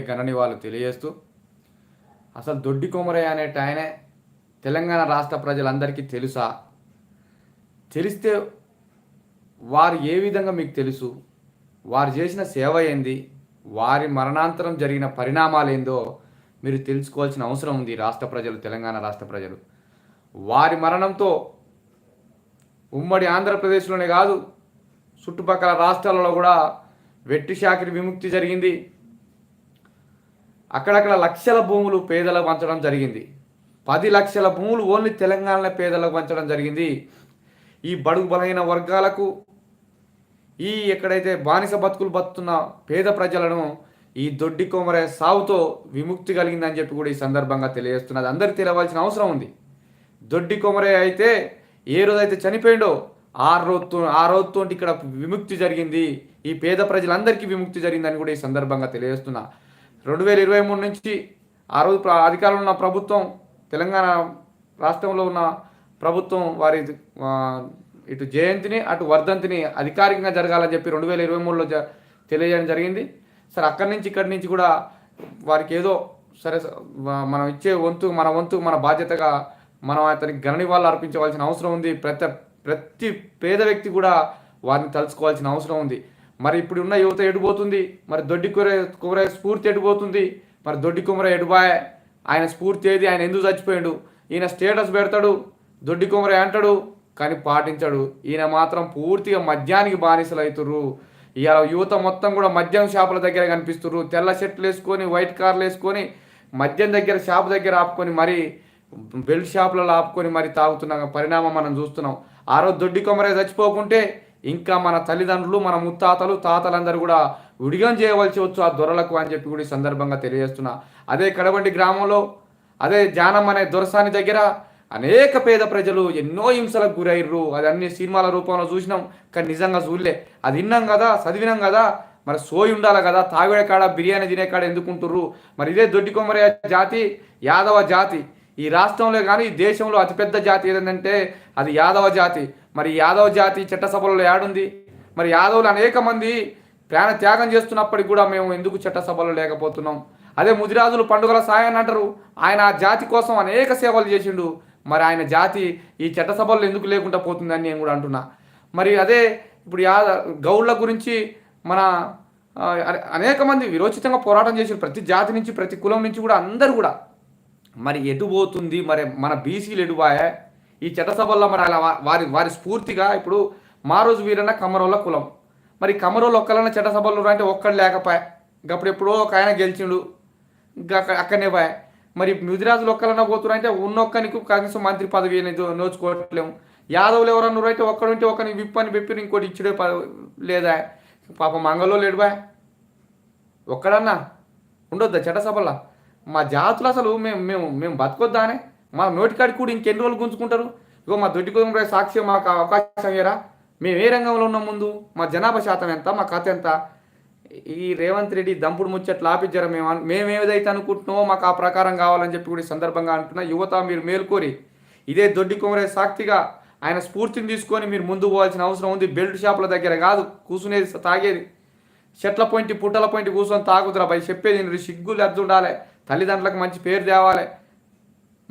గణని వాళ్ళు తెలియజేస్తూ అసలు దొడ్డి కొమరయ్య అనేట ఆయనే తెలంగాణ రాష్ట్ర ప్రజలందరికీ తెలుసా? తెలిస్తే వారు ఏ విధంగా మీకు తెలుసు? వారు చేసిన సేవ ఏంది? వారి మరణాంతరం జరిగిన పరిణామాలు ఏందో మీరు తెలుసుకోవాల్సిన అవసరం ఉంది రాష్ట్ర ప్రజలు తెలంగాణ రాష్ట్ర ప్రజలు. వారి మరణంతో ఉమ్మడి ఆంధ్రప్రదేశ్లోనే కాదు చుట్టుపక్కల రాష్ట్రాలలో కూడా వెట్టి శాఖరి విముక్తి జరిగింది. అక్కడక్కడ లక్షల భూములు పేదలకు పంచడం జరిగింది. పది లక్షల భూములు ఓన్లీ తెలంగాణ పేదలకు పంచడం జరిగింది. ఈ బడుగు బలహీన వర్గాలకు ఈ ఎక్కడైతే బానిస బతుకులు బతున్న పేద ప్రజలను ఈ దొడ్డి కొమరే సావుతో విముక్తి కలిగిందని చెప్పి కూడా ఈ సందర్భంగా తెలియజేస్తున్నది. అందరికీ తెలియవలసిన అవసరం ఉంది. దొడ్డి కొమరే అయితే ఏ రోజైతే చనిపోయిండో ఆ రోజుతో ఆ రోజుతో ఇక్కడ విముక్తి జరిగింది. ఈ పేద ప్రజలందరికీ విముక్తి జరిగిందని కూడా ఈ సందర్భంగా తెలియజేస్తున్నా. రెండు వేల ఇరవై మూడు నుంచి ఆ రోజు అధికారంలో ఉన్న ప్రభుత్వం తెలంగాణ రాష్ట్రంలో ఉన్న ప్రభుత్వం వారి ఇటు జయంతిని అటు వర్ధంతిని అధికారికంగా జరగాలని చెప్పి రెండు వేల ఇరవై మూడులో జ తెలియజేయడం జరిగింది. సరే అక్కడి నుంచి ఇక్కడి నుంచి కూడా వారికి ఏదో సరే మనం ఇచ్చే వంతు మన వంతు మన బాధ్యతగా మనం అతనికి గణనివాళ్ళు అర్పించవలసిన అవసరం ఉంది. ప్రతి ప్రతి పేద వ్యక్తి కూడా వారిని తలుచుకోవాల్సిన అవసరం ఉంది. మరి ఇప్పుడు ఉన్న యువత ఎడిపోతుంది మరి దొడ్డి కుర కుమరయ్య స్ఫూర్తి ఎడిపోతుంది మరి దొడ్డి కుమరయ్య ఎడిపాయే ఆయన స్ఫూర్తి ఏది? ఆయన ఎందుకు చచ్చిపోయాడు? ఈయన స్టేటస్ పెడతాడు దొడ్డి కుమరే అంటాడు కానీ పాటించాడు. ఈయన మాత్రం పూర్తిగా మద్యానికి బానిసలు అవుతుర్రు ఇవాళ యువత మొత్తం కూడా మద్యం షాపుల దగ్గర కనిపిస్తుర్రు. తెల్ల షర్ట్లు వేసుకొని వైట్ కార్లు వేసుకొని మద్యం దగ్గర షాప్ దగ్గర ఆపుకొని మరి బెల్ట్ షాపులలో ఆపుకొని మరి తాగుతున్న పరిణామం మనం చూస్తున్నాం. ఆ రోజు దొడ్డి కొమరే చచ్చిపోకుంటే ఇంకా మన తల్లిదండ్రులు మన ముత్తాతలు తాతలందరూ కూడా ఉడిగం చేయవలసి వచ్చు ఆ దొరలకు అని చెప్పి కూడా ఈ సందర్భంగా తెలియజేస్తున్నా. అదే కడబండి గ్రామంలో అదే జానం అనే దొరసాని దగ్గర అనేక పేద ప్రజలు ఎన్నో హింసలకు గురయ్యారు అది అన్ని సినిమాల రూపంలో చూసినాం కానీ నిజంగా చూడలే. అది విన్నాం కదా చదివినాం కదా మరి సోయి ఉండాలి కదా తాగుడే కాడ బిర్యానీ తినే కాడ ఎందుకుంటుర్రు? మరి ఇదే దొడ్డి కొమరయ్య జాతి యాదవ జాతి. ఈ రాష్ట్రంలో కానీ ఈ దేశంలో అతిపెద్ద జాతి ఏదంటే అది యాదవ జాతి. మరి యాదవ్ జాతి చట్టసభలో ఏడుంది మరి యాదవులు అనేక మంది ప్రాణ త్యాగం చేస్తున్నప్పటికి కూడా మేము ఎందుకు చట్టసభలో లేకపోతున్నాం? అదే ముదిరాజులు పండుగల సాయాన్ని అంటారు. ఆయన ఆ జాతి కోసం అనేక సేవలు చేసిండు. మరి ఆయన జాతి ఈ చట్టసభల్లో ఎందుకు లేకుండా పోతుందని నేను కూడా అంటున్నా. మరి అదే ఇప్పుడు యా గౌళ్ళ గురించి మన అనే- అనేక మంది విరోచితంగా పోరాటం చేసిన ప్రతి జాతి నుంచి ప్రతి కులం నుంచి కూడా అందరూ కూడా మరి ఎటు పోతుంది? మరి మన బీసీలు ఎటువాయా ఈ చట్టసభల్లో మరి అలా వారి వారి స్ఫూర్తిగా ఇప్పుడు మా రోజు వీరన్న కమరోళ్ళ కులం. మరి కమరోళ్ళు ఒక్కలన్న చట్టసభలు అంటే ఒక్కడు లేకపోయా. గప్పుడు ఎప్పుడో ఒక ఆయన గెలిచిండు. అక్కడనే పోయా. మరి ముదిరాజులు ఒక్కలన్నా పోతున్నారు అంటే ఉన్నొక్కనికి కనీసం మంత్రి పదవి నోచుకోవట్లేము. యాదవులు ఎవరన్నారు అయితే ఒక్కడుంటే ఒకరిని విప్పని విప్పి ఇంకోటి ఇచ్చుడే లేదా. పాప లేడు లేడుబా ఒక్కడన్నా ఉండొద్దా చట్టసభలో మా జాతులు అసలు మేము మేము మేము బతకొద్దానే మా నోటికాడికి కూడా ఇంకెన్ని రోజులు గుంజుకుంటారు? ఇగో మా దొడ్డి కుటుంబ సాక్షి మాకు అవకాశం ఇయ్యరా? మేము ఏ రంగంలో ఉన్నాం ముందు? మా జనాభా శాతం ఎంత? మా కథ ఎంత? ఈ రేవంత్ రెడ్డి దంపుడు ముచ్చట్లు ఆపించారు మేము అను- మేము ఏదైతే అనుకుంటున్నామో మాకు ఆ ప్రకారం కావాలని చెప్పి కూడా ఈ సందర్భంగా అంటున్నా. యువత మీరు మేల్కోరి ఇదే దొడ్డి కుమరే సాక్షిగా ఆయన స్ఫూర్తిని తీసుకొని మీరు ముందు పోవాల్సిన అవసరం ఉంది. బెల్ట్ షాపుల దగ్గర కాదు కూర్చునేది తాగేది. చెట్ల పొంటి పుట్టల పొంటి కూర్చొని తాగుతురా భయ్ చెప్పేది సిగ్గు లెద్దు ఉండాలి. తల్లిదండ్రులకు మంచి పేరు తేవాలి.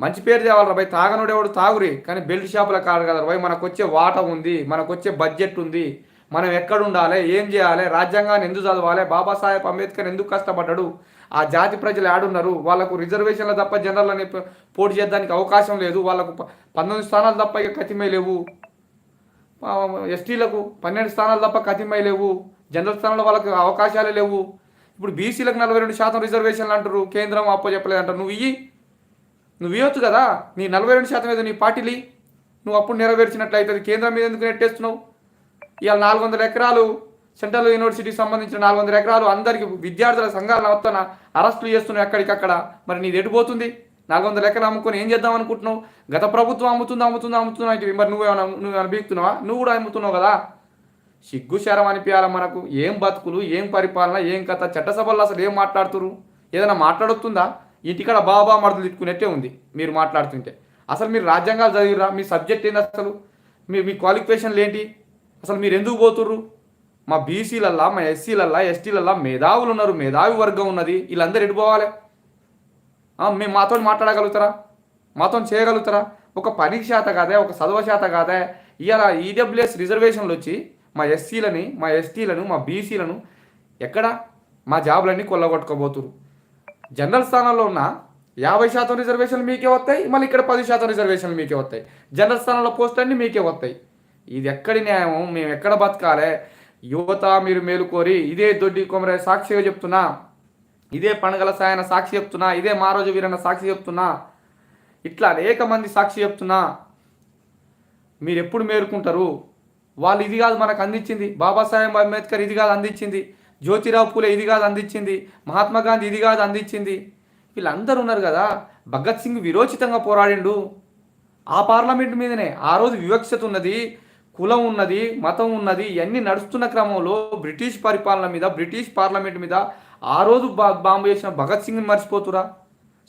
మంచి పేరు తేవాలరా భయ్. తాగనుడేవాడు తాగురి. కానీ బెల్ట్ షాపుల కాదు కదా భయ్. మనకు వచ్చే వాట ఉంది. మనకు వచ్చే బడ్జెట్ ఉంది. మనం ఎక్కడ ఉండాలి ఏం చేయాలి? రాజ్యాంగాన్ని ఎందుకు చదవాలి? బాబాసాహెబ్ అంబేద్కర్ ఎందుకు కష్టపడ్డాడు? ఆ జాతి ప్రజలు ఆడున్నారు వాళ్ళకు రిజర్వేషన్ల తప్ప జనరల్ అని పోటీ చేయడానికి అవకాశం లేదు. వాళ్ళకు పంతొమ్మిది స్థానాలు తప్ప ఇక కతిమై లేవు. ఎస్టీలకు పన్నెండు స్థానాలు తప్ప కతిమై లేవు. జనరల్ స్థానంలో వాళ్ళకి అవకాశాలే లేవు. ఇప్పుడు బీసీలకు నలభై రెండు శాతం రిజర్వేషన్లు అంటారు కేంద్రం అప్ప చెప్పలేదు అంటారు నువ్వు ఇయ్యి. నువ్వు ఇవ్వచ్చు కదా. నీ నలభై రెండు శాతం ఏదో నీ పార్టీలి నువ్వు అప్పుడు నెరవేర్చినట్లయితే కేంద్రం మీద ఎందుకు నెట్టేస్తున్నావు ఇవాళ నాలుగు వందల ఎకరాలు సెంట్రల్ యూనివర్సిటీకి సంబంధించిన నాలుగు వందల ఎకరాలు అందరికి విద్యార్థుల సంఘాలను వస్తున్న అరెస్టులు చేస్తున్నావు ఎక్కడికక్కడ మరి నీది ఎటుపోతుంది నాలుగు వందల ఎకరాలు అమ్ముకొని ఏం చేద్దాం అనుకుంటున్నావు? గత ప్రభుత్వం అమ్ముతుంది అమ్ముతుంది అమ్ముతున్నా అంటే మరి నువ్వేమైనా నువ్వు అనుభవిస్తున్నావా నువ్వు కూడా అమ్ముతున్నావు కదా. సిగ్గు శరం అనిపించాలి మనకు? ఏం బతుకులు ఏం పరిపాలన ఏం కథ? చట్టసభల్లో అసలు ఏం మాట్లాడుతురు ఏదైనా మాట్లాడుతుందా ఇంటికాడ బాబా మడతలు తిట్టుకున్నట్టే ఉంది మీరు మాట్లాడుతుంటే. అసలు మీరు రాజ్యాంగాలు చదివిరా మీ సబ్జెక్ట్ ఏంది అసలు? మీ మీ క్వాలిఫికేషన్లు ఏంటి? అసలు మీరు ఎందుకు పోతుర్రు? మా బీసీలల్లా మా ఎస్సీలల్లా ఎస్టీలల్లా మేధావులు ఉన్నారు మేధావి వర్గం ఉన్నది వీళ్ళందరూ ఎడిపోవాలి మేము మాతో మాట్లాడగలుగుతారా? మాతో చేయగలుగుతారా? ఒక పని శాత కాదే ఒక చదువు శాత కాదే. ఇవాళ ఈడబ్ల్యూఎస్ రిజర్వేషన్లు వచ్చి మా ఎస్సీలని మా ఎస్టీలను మా బీసీలను ఎక్కడ? మా జాబులన్నీ కొల్లగొట్టుకోబోతురు జనరల్ స్థానంలో ఉన్న యాభై శాతం రిజర్వేషన్లు మీకే వస్తాయి మళ్ళీ ఇక్కడ పది శాతం రిజర్వేషన్లు మీకే వస్తాయి. జనరల్ స్థానంలో పోస్ట్ అన్నీ మీకే వస్తాయి. ఇది ఎక్కడి న్యాయం మేము ఎక్కడ బతకాలి? యువత మీరు మేలుకోరి ఇదే దొడ్డి కొమరే సాక్షిగా చెప్తున్నా. ఇదే పండగల సాయన సాక్షి చెప్తున్నా. ఇదే మారోజు వీరన్న సాక్షి చెప్తున్నా. ఇట్లా అనేక మంది సాక్షి చెప్తున్నా. మీరు ఎప్పుడు మేలుకుంటారు? వాళ్ళు ఇది కాదు మనకు అందించింది. బాబాసాహెబ్ అంబేద్కర్ ఇది కాదు అందించింది. జ్యోతిరావు పూలే ఇది కాదు అందించింది మహాత్మా గాంధీ ఇది కాదు అందించింది. వీళ్ళందరూ ఉన్నారు కదా భగత్ సింగ్ విరోచితంగా పోరాడిండు. ఆ పార్లమెంట్ మీదనే ఆ రోజు వివక్షత ఉన్నది కులం ఉన్నది మతం ఉన్నది ఇవన్నీ నడుస్తున్న క్రమంలో బ్రిటిష్ పరిపాలన మీద బ్రిటిష్ పార్లమెంట్ మీద ఆ రోజు బా బాంబు చేసిన భగత్ సింగ్ని మర్చిపోతురా?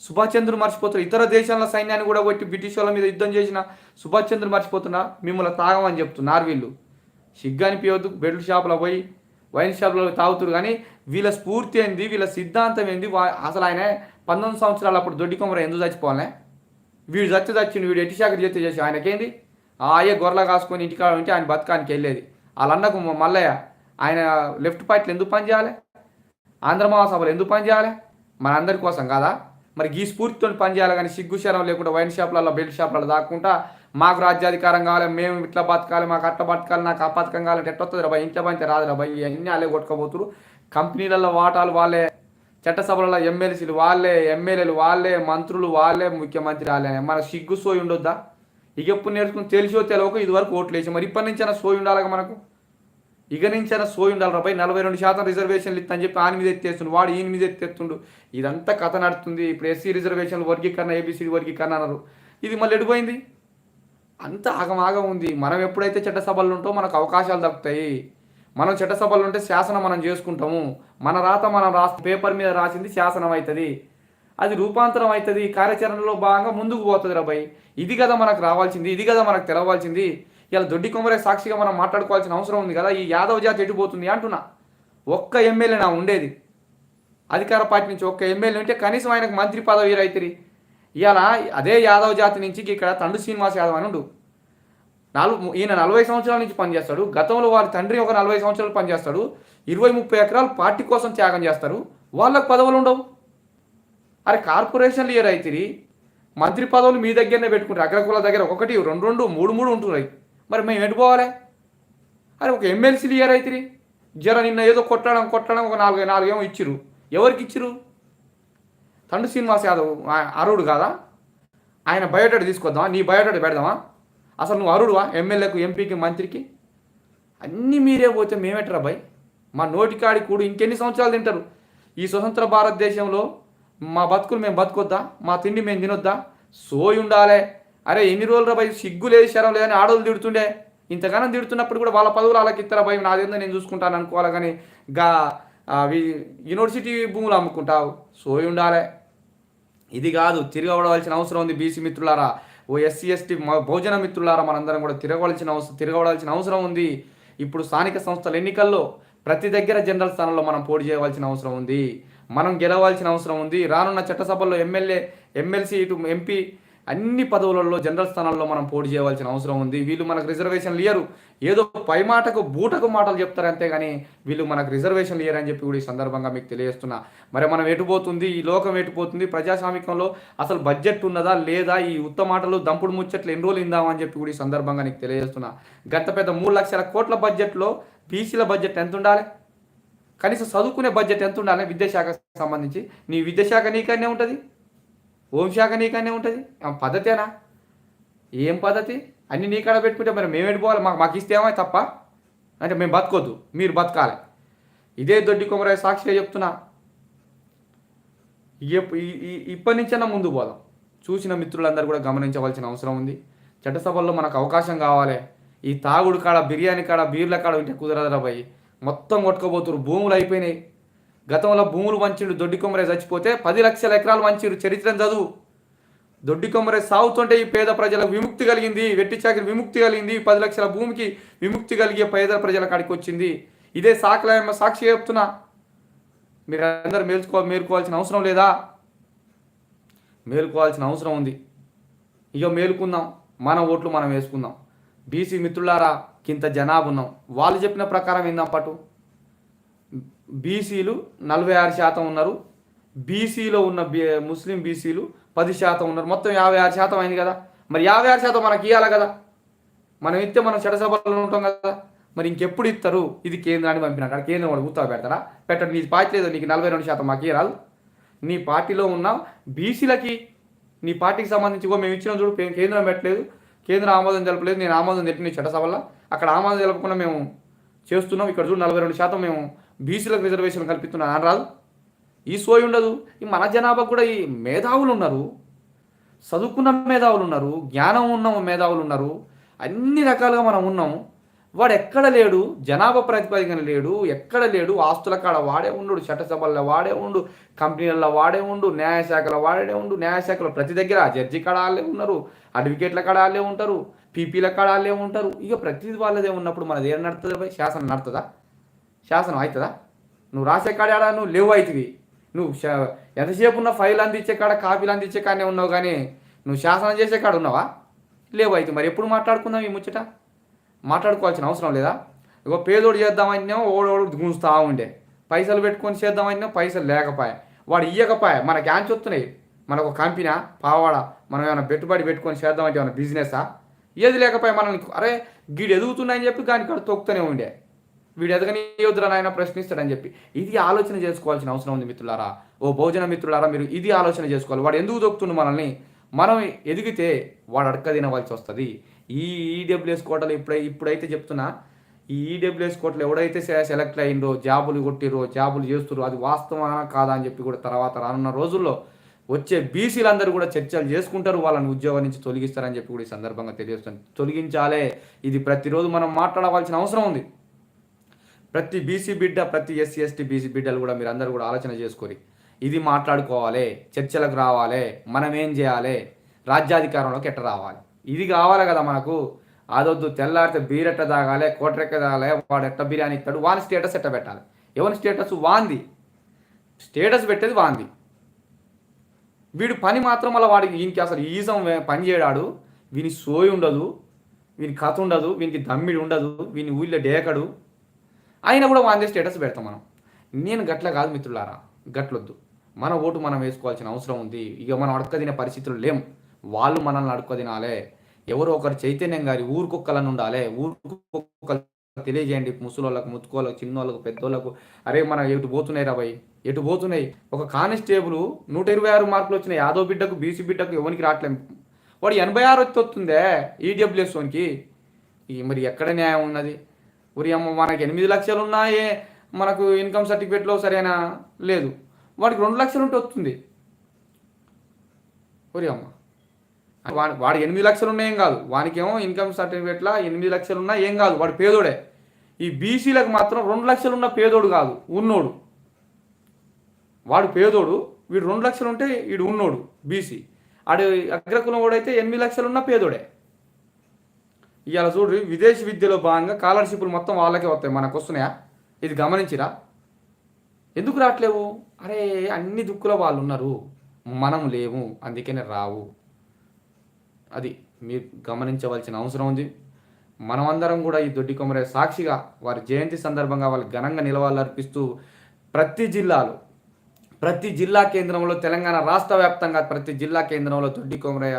సుభాష్ చంద్ర మర్చిపోతున్నారు ఇతర దేశాల సైన్యాన్ని కూడా కొట్టి బ్రిటిష్ వాళ్ళ మీద యుద్ధం చేసిన సుభాష్ చంద్ర మర్చిపోతున్నా? మిమ్మల్ని తాగమని చెప్తున్నారు వీళ్ళు. సిగ్గానిపియవద్దు బెడ్లు షాపులో పోయి వైన్ షాప్లో తాగుతురు కానీ వీళ్ళ స్ఫూర్తి ఏంది? వీళ్ళ సిద్ధాంతం ఏంది? వా- అసలు ఆయన పంతొమ్మిది సంవత్సరాలు అప్పుడు దొడ్డి కొమ్మర ఎందుకు చచ్చిపోవాలనే? వీడు చచ్చి చచ్చిండు వీడు ఎట్టి శాఖ చేతి చేసి ఆయనకేంది? ఆయే గొర్రెల కాసుకొని ఇంటికాడ ఉంటే ఆయన బతకానికి వెళ్ళేది. వాళ్ళ అన్నకు మల్లయ్య ఆయన లెఫ్ట్ పార్టీలు ఎందుకు పని చేయాలి? ఆంధ్ర మహాసభలు ఎందుకు పని చేయాలి? మన అందరి కోసం కాదా? మరి ఈ స్ఫూర్తితో పని చేయాలి కానీ సిగ్గు శరం లేకుండా వైన్ షాప్లలో బెల్ట్ షాప్లలో దాక్కుంటా మాకు రాజ్యాధికారం కావాలి మేము ఇట్లా బతకాలి మాకు అట్లా బతకాలి నాకు ఆ పథకం కావాలంటే ఎట్లా వస్తుంది రాబాయి ఇంట్లో పంచే రాదు రాబాయి ఇవన్నీ వాళ్ళే కొట్టుకోబోతురు కంపెనీలలో వాటాలు వాళ్ళే చట్టసభలలో ఎమ్మెల్సీలు వాళ్ళే ఎమ్మెల్యేలు వాళ్ళే మంత్రులు వాళ్ళే ముఖ్యమంత్రి వాళ్ళే. మన సిగ్గు సోయి ఉండొద్దా? ఇక ఎప్పుడు నేర్చుకుని తెలిసో తెలవకు ఇదివరకు ఓట్లు వేసి మరి ఇప్పటి నుంచైనా సోయి ఉండాలిగా మనకు? ఇక నుంచైనా సోయి ఉండాలి రాబాయి నలభై రెండు శాతం రిజర్వేషన్లు ఇస్తా అని చెప్పి ఆయన మీద ఎత్తేస్తుండు. వాడు ఈయన మీద ఎత్తేస్తుండు. ఇదంతా కథ నడుస్తుంది. ఇప్పుడు ఎస్సీ రిజర్వేషన్లు వర్గీకరణ ఏబీసీ వర్గీకరణ అన్నారు. ఇది మళ్ళీ ఎడిపోయింది అంత ఆగమాగం ఉంది. మనం ఎప్పుడైతే చట్టసభలు ఉంటో మనకు అవకాశాలు దక్కుతాయి. మనం చట్టసభలు ఉంటే శాసనం మనం చేసుకుంటాము. మన రాత మనం రాసి పేపర్ మీద రాసింది శాసనం అవుతుంది అది రూపాంతరం అవుతుంది కార్యాచరణలో భాగంగా ముందుకు పోతుంది రాబాయ్ ఇది కదా మనకు రావాల్సింది. ఇది కదా మనకు తెలవాల్సింది. ఇలా దొడ్డి కొమ్మరే సాక్షిగా మనం మాట్లాడుకోవాల్సిన అవసరం ఉంది కదా. ఈ యాదవ జాతి ఎటుపోతుంది అంటున్నా. ఒక్క ఎమ్మెల్యే నా ఉండేది. అధికార పార్టీ నుంచి ఒక్క ఎమ్మెల్యే ఉంటే కనీసం ఆయనకు మంత్రి పదవి రైతురి ఇవాళ అదే యాదవ్ జాతి నుంచి ఇక్కడ తండ్రి శ్రీనివాస్ యాదవ్ అని ఉండు. నాలుగు ఈయన నలభై సంవత్సరాల నుంచి పనిచేస్తాడు. గతంలో వారి తండ్రి ఒక నలభై సంవత్సరాలు పనిచేస్తాడు. ఇరవై ముప్పై ఎకరాలు పార్టీ కోసం త్యాగం చేస్తారు. వాళ్ళకు పదవులు ఉండవు. అరే కార్పొరేషన్లు ఏ రైతురి? మంత్రి పదవులు మీ దగ్గరనే పెట్టుకుంటారు. అగ్రకుల దగ్గర ఒకటి రెండు రెండు మూడు మూడు ఉంటున్నాయి. మరి మేము ఎటుపోవాలి అరే ఒక ఎమ్మెల్సీలు ఇయర్ రైతురి? జర నిన్న ఏదో కొట్టడం కొట్టడం ఒక నాలుగు నాలుగేమో ఇచ్చిరు ఎవరికి ఇచ్చిరు తండ్రి శ్రీనివాస్ యాదవ్ అరుడు కాదా? ఆయన బయోడేటా తీసుకొద్దామా? నీ బయోడేటా పెడదామా? అసలు నువ్వు అరుడువా ఎమ్మెల్యేకు ఎంపీకి మంత్రికి? అన్నీ మీరే పోతే మేమెట్రా బాయ్ మా నోటికాడి కూడు ఇంకెన్ని సంవత్సరాలు తింటారు? ఈ స్వతంత్ర భారతదేశంలో మా బతుకులు మేము బతుకొద్దా? మా తిండి మేము తినొద్దా? సోయి ఉండాలే. అరే ఎన్ని రోజులు రా సిగ్గు లేదు శరం లేదని ఆడోళ్ళు తిడుతుండే. ఇంతగానం తిడుతున్నప్పుడు కూడా వాళ్ళ పదవులు వాళ్ళకి ఇస్తారా నా నాదేందో నేను చూసుకుంటాను అనుకోవాలి కానీ గా యూనివర్సిటీ భూములు అమ్ముకుంటావు. సోయి ఉండాలే ఇది కాదు తిరగబడవలసిన అవసరం ఉంది బీసీ మిత్రులారా. ఓ ఎస్సీ ఎస్టీ బహుజన మిత్రులారా మనందరం కూడా తిరగవలసిన అవసరం తిరగవలసిన అవసరం ఉంది. ఇప్పుడు స్థానిక సంస్థల ఎన్నికల్లో ప్రతి దగ్గర జనరల్ స్థానంలో మనం పోటీ చేయవలసిన అవసరం ఉంది. మనం గెలవాల్సిన అవసరం ఉంది. రానున్న చట్టసభల్లో ఎమ్మెల్యే ఎమ్మెల్సీ ఇటు ఎంపీ అన్ని పదవులలో జనరల్ స్థానాల్లో మనం పోటీ చేయవలసిన అవసరం ఉంది. వీళ్ళు మనకు రిజర్వేషన్లు ఇయ్యరు. ఏదో పై మాటకు బూటకు మాటలు చెప్తారు అంతేగాని వీళ్ళు మనకు రిజర్వేషన్లు ఇయ్యరని చెప్పి కూడా ఈ సందర్భంగా మీకు తెలియజేస్తున్నా. మరి మనం ఎటుపోతుంది ఈ లోకం ఎటుపోతుంది ప్రజాస్వామికంలో అసలు బడ్జెట్ ఉన్నదా లేదా? ఈ ఉత్త మాటలు దంపుడు ముచ్చట్లు ఎన్ని రోజులు ఇందామని చెప్పి కూడా ఈ సందర్భంగా నీకు తెలియజేస్తున్నా. గంత పెద్ద మూడు లక్షల కోట్ల బడ్జెట్లో బీసీల బడ్జెట్ ఎంత ఉండాలి? కనీసం చదువుకునే బడ్జెట్ ఎంత ఉండాలి? విద్యాశాఖకు సంబంధించి. నీ విద్యాశాఖ నీకనే ఉంటుంది. హోంశాఖ నీకనే ఉంటుంది? పద్ధతేనా? ఏం పద్ధతి? అన్నీ నీ కాడ పెట్టుకుంటే మరి మేము వెళ్ళిపోవాలి మాకు మాకు ఇస్తే ఏమో తప్ప? అంటే మేము బతకొద్దు. మీరు బతకాలి. ఇదే దొడ్డి కొమరాయి సాక్షిగా చెప్తున్నా. ఇప్పటి నుంచైనా ముందు పోదాం. చూసిన మిత్రులందరూ కూడా గమనించవలసిన అవసరం ఉంది. చట్టసభల్లో మనకు అవకాశం కావాలి. ఈ తాగుడు కాడ బిర్యానీ కాడ బీర్ల కాడ ఉంటే కుదరదరా పోయి మొత్తం కొట్టుకోబోతురు భూములు అయిపోయినాయి. గతంలో భూములు వంచిండు దొడ్డి కొమ్మరే చచ్చిపోతే పది లక్షల ఎకరాలు వంచిండు చరిత్రను చదువు. దొడ్డి కొమ్మరే సాగుతుంటే ఈ పేద ప్రజలకు విముక్తి కలిగింది వెట్టి చాకరి విముక్తి కలిగింది పది లక్షల భూమికి విముక్తి కలిగే పేద ప్రజల కాడికి వచ్చింది. ఇదే సాకలేమ సాక్షి చెప్తున్నా. మీరు అందరు మేల్చుకో మేలుకోవాల్సిన అవసరం లేదా? మేలుకోవాల్సిన అవసరం ఉంది. ఇక మేలుకుందాం. మన ఓట్లు మనం వేసుకుందాం. బీసీ మిత్రులారా కింత జనాభా ఉన్నాం వాళ్ళు చెప్పిన ప్రకారం ఏందాం పట్టు బీసీలు నలభై ఆరు శాతం ఉన్నారు. బీసీలో ఉన్న బీ ముస్లిం బీసీలు పది శాతం ఉన్నారు. మొత్తం యాభై ఆరు శాతం అయింది కదా. మరి యాభై ఆరు శాతం మనకి ఇవ్వాలి కదా? మనం ఇస్తే మనం చట్టసభలో ఉంటాం కదా. మరి ఇంకెప్పుడు ఇస్తారు? ఇది కేంద్రాన్ని పంపిన అక్కడ కేంద్రం వాడు గుర్తా పెడతారా? పెట్టండి. నీ పార్టీ లేదు. నీకు నలభై రెండు శాతం మాకు రాదు నీ పార్టీలో ఉన్న బీసీలకి నీ పార్టీకి సంబంధించి కూడా మేము ఇచ్చిన చూడు కేంద్రం పెట్టలేదు. కేంద్రం ఆమోదం తెలపలేదు. నేను ఆమోదం తెలిపిన చట్టసభలో అక్కడ ఆమోదం తెలపకుండా మేము చేస్తున్నాం. ఇక్కడ చూడు నలభై రెండు శాతం మేము బీసీలకు రిజర్వేషన్ కల్పిస్తున్నాం అని రాదు ఈ సోయి ఉండదు. ఈ మన జనాభా కూడా ఈ మేధావులు ఉన్నారు. చదువుకున్న మేధావులు ఉన్నారు. జ్ఞానం ఉన్న మేధావులు ఉన్నారు. అన్ని రకాలుగా మనం ఉన్నాం. వాడు ఎక్కడ లేడు? జనాభా ప్రాతిపదికన లేడు. ఎక్కడ లేడు? ఆస్తుల కాడ వాడే ఉండు చట్టసభల్లో వాడే ఉండు కంపెనీలలో వాడే ఉండు న్యాయశాఖలో వాడే ఉండు న్యాయశాఖలో ప్రతి దగ్గర జడ్జి కాడ వాళ్ళే ఉన్నారు అడ్వకేట్ల కాడ వాళ్ళే ఉంటారు పీపీల కాడ వాళ్ళే ఉంటారు. ఇక ప్రతి వాళ్ళదే ఉన్నప్పుడు మనది ఏం నడుతుంది శాసనం నడుతుందా? శాసనం అవుతుందా? నువ్వు రాసే కాడ ఆడ నువ్వు లేవు అవుతుంది నువ్వు ఎంతసేపు ఉన్న ఫైల్ అందించే కాడ కాపీలు అందించే కాడనే ఉన్నావు కానీ నువ్వు శాసనం చేసే కాడ ఉన్నావా? లేవు అయితే మరి ఎప్పుడు మాట్లాడుకుందాం ఈ ముచ్చట? మాట్లాడుకోవాల్సిన అవసరం లేదా? ఇగో పేదోడు చేద్దామన్నా ఓడోడు గుంజుతూ ఉండే. పైసలు పెట్టుకొని చేద్దామన్నా పైసలు లేకపోయా. వాడు ఇయ్యకపోయా. మనకి యాంచి వస్తున్నాయి. మనకు ఒక కంపెనీ పావాడ? మనం ఏమైనా పెట్టుబడి పెట్టుకొని చేద్దామంటే ఏమైనా బిజినెసా ఏది లేకపోయా మనల్ని అరే గీడు ఎదుగుతున్నాయని చెప్పి దానికి కాడ తొక్కుతూనే ఉండే. వీడు ఎదగనీయొద్దురా యోధులను ఆయన ప్రశ్నిస్తాడని చెప్పి. ఇది ఆలోచన చేసుకోవాల్సిన అవసరం ఉంది మిత్రులారా. ఓ భోజన మిత్రులారా మీరు ఇది ఆలోచన చేసుకోవాలి. వాడు ఎందుకు దొక్కుతుండు మనల్ని? మనం ఎదిగితే వాడు అడక తినవలసి వస్తుంది. ఈ ఈడబ్ల్యూఎస్ కోటలు ఇప్పుడై ఇప్పుడైతే చెప్తున్నా ఈ ఈడబ్ల్యూఎస్ కోటలు ఎవడైతే సెలెక్ట్ అయిందో జాబులు కొట్టిరో జాబులు చేస్తురో అది వాస్తవమా కాదా అని చెప్పి కూడా తర్వాత రానున్న రోజుల్లో వచ్చే బీసీలందరూ కూడా చర్చలు చేసుకుంటారు. వాళ్ళని ఉద్యోగం నుంచి తొలగిస్తారని చెప్పి కూడా ఈ సందర్భంగా తెలియజేస్తుంది తొలగించాలే. ఇది ప్రతిరోజు మనం మాట్లాడవలసిన అవసరం ఉంది. ప్రతి బీసీ బిడ్డ ప్రతి ఎస్సీ ఎస్టీ బీసీ బిడ్డలు కూడా మీరు అందరూ కూడా ఆలోచన చేసుకొని ఇది మాట్లాడుకోవాలి చర్చలకు రావాలి మనం ఏం చేయాలి రాజ్యాధికారంలోకి ఎట్ట రావాలి? ఇది కావాలి కదా మనకు. అదొద్దు తెల్లారితే బీరెట్ట తాగాలి కోటరెక్క తాగాలి వాడు ఎట్ట బిర్యానీ ఇస్తాడు వాని స్టేటస్ ఎట్ట పెట్టాలి? ఎవరి స్టేటస్? వాంది. స్టేటస్ పెట్టేది వాంది. వీడు పని మాత్రం అలా వాడికి వీనికి అసలు ఈజం పని చేయడాడు. వీని సోయి ఉండదు వీని కథ ఉండదు వీనికి దమ్మిడి ఉండదు వీని ఊళ్ళో డేకడు. అయినా కూడా వాందే స్టేటస్ పెడతాం మనం. నేను గట్ల కాదు మిత్రులారా గట్లొద్దు. మన ఓటు మనం వేసుకోవాల్సిన అవసరం ఉంది. ఇక మనం అడక్క తినే పరిస్థితులు లేం. వాళ్ళు మనల్ని అడక్క తినాలే ఎవరో ఒకరు చైతన్యం గారి ఊరుకుక్కలను ఉండాలి. ఊరుకుక్కలు తెలియజేయండి. ముసలోళ్ళకు ముత్తుకోళ్ళకు చిన్నోళ్ళకు పెద్దోళ్ళకు. అరే మన ఎటు పోతున్నాయి రా భయ్ ఎటు పోతున్నాయి? ఒక కానిస్టేబుల్ నూట ఇరవై ఆరు మార్కులు వచ్చినాయి యాదవ్ బిడ్డకు బీసీ బిడ్డకు ఎవరికి రావట్లేం వాడు ఎనభై ఆరు వచ్చి వస్తుందే ఈడబ్ల్యూఎస్ వానికి ఈ మరి ఎక్కడ న్యాయం ఉన్నది? ఉరి అమ్మ మనకి ఎనిమిది లక్షలు ఉన్నాయే మనకు ఇన్కమ్ సర్టిఫికేట్లో సరైన లేదు. వాడికి రెండు లక్షలు ఉంటే వస్తుంది. ఒరి అమ్మ వాడి వాడు ఎనిమిది లక్షలు ఉన్నాయేం కాదు. వానికేమో ఇన్కమ్ సర్టిఫికేట్లా ఎనిమిది లక్షలు ఉన్నా ఏం కాదు. వాడు పేదోడే. ఈ బీసీలకు మాత్రం రెండు లక్షలు ఉన్న పేదోడు కాదు ఉన్నోడు. వాడు పేదోడు వీడు రెండు లక్షలు ఉంటే వీడు ఉన్నోడు బీసీ. ఆడు అగ్రకులం వాడైతే ఎనిమిది లక్షలు ఉన్న పేదోడే. ఇవాళ చూడు విదేశీ విద్యలో భాగంగా స్కాలర్షిప్లు మొత్తం వాళ్ళకే వస్తాయి. మనకు వస్తున్నాయా? ఇది గమనించిరా? ఎందుకు రావట్లేవు? అరే అన్ని దుక్కుల వాళ్ళు ఉన్నారు. మనం లేము అందుకనే రావు. అది మీరు గమనించవలసిన అవసరం ఉంది. మనమందరం కూడా ఈ దొడ్డి కొమరే సాక్షిగా వారి జయంతి సందర్భంగా వాళ్ళు ఘనంగా నిలవాలర్పిస్తూ ప్రతి జిల్లాలో ప్రతి జిల్లా కేంద్రంలో తెలంగాణ రాష్ట్ర వ్యాప్తంగా ప్రతి జిల్లా కేంద్రంలో దొడ్డి కొమరయ్య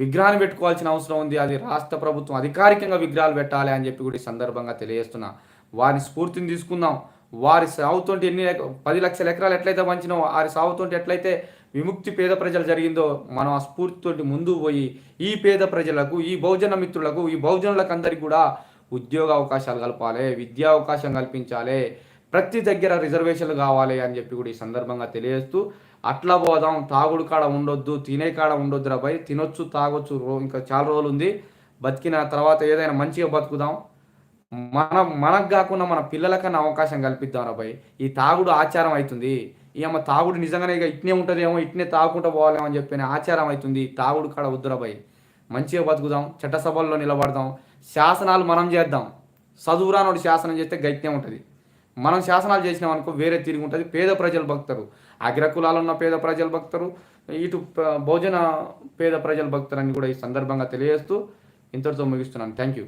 విగ్రహాన్ని పెట్టుకోవాల్సిన అవసరం ఉంది. అది రాష్ట్ర ప్రభుత్వం అధికారికంగా విగ్రహాలు పెట్టాలి అని చెప్పి కూడా ఈ సందర్భంగా తెలియజేస్తున్నా. వారి స్ఫూర్తిని తీసుకుందాం. వారి సాగుతోటి ఎన్ని పది లక్షల ఎకరాలు ఎట్లయితే వంచినో వారి సాగుతోటి ఎట్లయితే విముక్తి పేద ప్రజలు జరిగిందో మనం ఆ స్ఫూర్తితోటి ముందు పోయి ఈ పేద ప్రజలకు ఈ బహుజన మిత్రులకు ఈ బహుజనులకు అందరికీ కూడా ఉద్యోగ అవకాశాలు కలపాలి విద్యా అవకాశం కల్పించాలి ప్రతి దగ్గర రిజర్వేషన్లు కావాలి అని చెప్పి కూడా ఈ సందర్భంగా తెలియజేస్తూ అట్లా పోదాం తాగుడు కాడ ఉండొద్దు తినే కాడ ఉండొద్దు రాబాయ్ తినొచ్చు తాగొచ్చు రో ఇంకా చాలా రోజులు ఉంది బతికిన తర్వాత ఏదైనా మంచిగా బతుకుదాం. మన మనకు కాకుండా మన పిల్లలకన్నా అవకాశం కల్పిద్దాం రాబాయ్ ఈ తాగుడు ఆచారం అవుతుంది ఈ అమ్మ తాగుడు నిజంగానే ఇక ఇట్నే ఉంటుందేమో ఇట్నే తాగుకుంటూ పోవాలేమో అని చెప్పిన ఆచారం అవుతుంది తాగుడు కాడ వద్దురా భయ్. మంచిగా బతుకుదాం చట్టసభల్లో నిలబడదాం. శాసనాలు మనం చేద్దాం. చదువురానోడు శాసనం చేస్తే గైత్యం ఉంటుంది. మనం శాసనాలు చేసినాం అనుకో వేరే తిరిగి ఉంటుంది. పేద ప్రజలు భక్తరు అగ్రకులాలు ఉన్న పేద ప్రజలు భక్తులు ఇటు భోజన పేద ప్రజల భక్తులని కూడా ఈ సందర్భంగా తెలియజేస్తూ ఇంతటితో ముగిస్తున్నాను. Thank you